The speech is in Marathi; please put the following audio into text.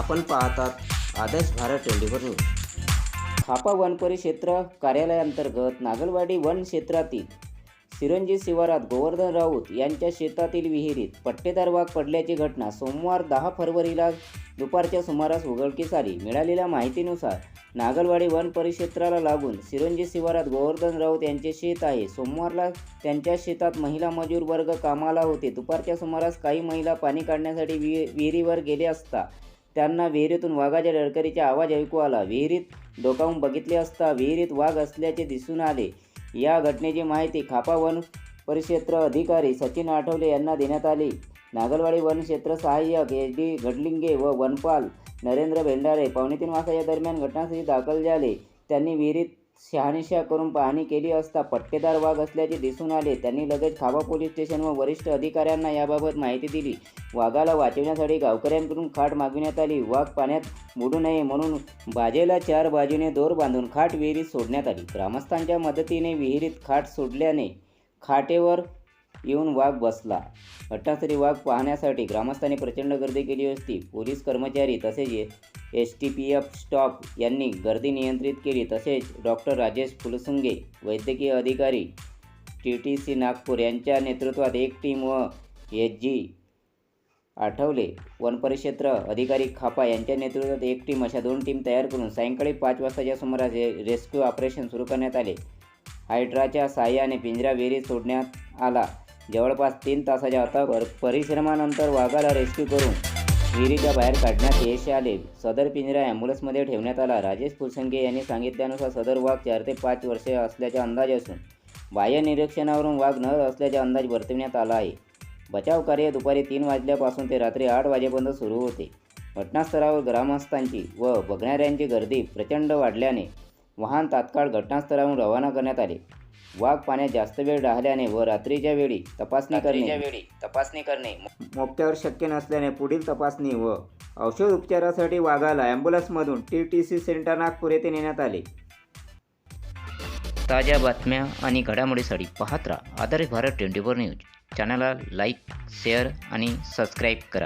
आपण पाहतात Adarsh Bharat twenty four news. Khapa one परिक्षेत्र कार्यालयाअंतर्गत नागलवाडी वन क्षेत्रातील सिरंजी शिवारात गोवर्धन राऊत यांच्या शेतातील विहिरीत पट्टेदार वाघ पडल्याची घटना सोमवार दहा फरवरीला दुपारच्या सुमारास उघडकीस आली. मिळालेल्या माहितीनुसार नागलवाडी वन परिक्षेत्राला लागून सिरंजी शिवारात गोवर्धन राऊत यांचे शेत आहे. सोमवारला त्यांच्या शेतात महिला मजूर वर्ग कामाला होते. दुपारच्या सुमारास काही महिला पाणी काढण्यासाठी विहि विहिरीवर गेले असता त्यांना विहिरीतून वाघाच्या डरकरीचा आवाज ऐकू आला. विहिरीत डोकावून बघितले असता विहिरीत वाघ असल्याचे दिसून आले. या घटनेची माहिती खापा वन परिक्षेत्र अधिकारी सचिन आठवले यांना देण्यात आली. नागलवाडी वनक्षेत्र सहाय्यक एच डी घडलिंगे व वनपाल नरेंद्र भेंडारे पावणे तीन वाजताच्या दरम्यान घटनास्थळी दाखल झाले. त्यांनी विहिरीत शहानिशा करून पाहणी केली असता पट्टेदार वाघ असल्याचे दिसून आले. त्यांनी लगेच खाबा पोलीस स्टेशन व वरिष्ठ अधिकाऱ्यांना याबाबत माहिती दिली. वाघाला वाचवण्यासाठी गावकऱ्यांकडून खाट मागविण्यात आली. वाघ पाण्यात बुडू नये म्हणून बाजेला चार बाजूने दोर बांधून खाट विहिरीत सोडण्यात आली. ग्रामस्थांच्या मदतीने विहिरीत खाट सोडल्याने खाटेवर येऊन वाघ बसला. घटनास्थळी वाघ पाहण्यासाठी ग्रामस्थांनी प्रचंड गर्दी केली असती. पोलीस कर्मचारी तसेच S T P F stop यांनी गर्दी नियंत्रित केली तसेच डॉक्टर राजेश फुलसुंगे वैद्यकीय अधिकारी टी टी सी नागपूर यांच्या नेतृत्वात एक टीम व एच जी आठवले. वनपरिक्षेत्र अधिकारी खापा यांच्या नेतृत्वात एक टीम अशा दोन टीम तयार करून सायंकाळी पाच वाजताच्या सुमारास रे रेस्क्यू ऑपरेशन सुरू करण्यात आले. हायड्राच्या सहाय्याने पिंजरा विहिरीत सोडण्यात आला. जवळपास तीन तासाच्या आता परिश्रमानंतर वाघाला रेस्क्यू करून विहिरीच्या बाहेर काढण्यात यश आले. सदर पिंजरा ॲम्ब्युलन्समध्ये ठेवण्यात आला. राजेश फुलसंगे यांनी सांगितल्यानुसार सदर वाघ चार ते पाच वर्षे असल्याचा अंदाज असून बाह्य निरीक्षणावरून वाघ नर असल्याचा अंदाज वर्तविण्यात आला आहे. बचाव कार्य दुपारी तीन वाजल्यापासून ते रात्री आठ वाजेपर्यंत सुरू होते. घटनास्थळावर ग्रामस्थांची व बघणाऱ्यांची गर्दी प्रचंड वाढल्याने वाहन तात्काळ घटनास्थळावरून रवाना करण्यात आले. वाघ पाण्यात जास्त वेळ राहिल्याने व रात्रीच्या वेळी तपासणी करणे. वेळी तपासणी करणे. मोक्यावर शक्य नसल्याने पुढील तपासणी व औषध उपचारासाठी वाघाला ॲम्ब्युलन्समधून T T C center Nagpur येथे नेण्यात आले. ताज्या बातम्या आणि घडामोडीसाठी पाहत राहा. Adarsh Bharat twenty four news. चॅनलला लाईक शेअर आणि सबस्क्राईब करा.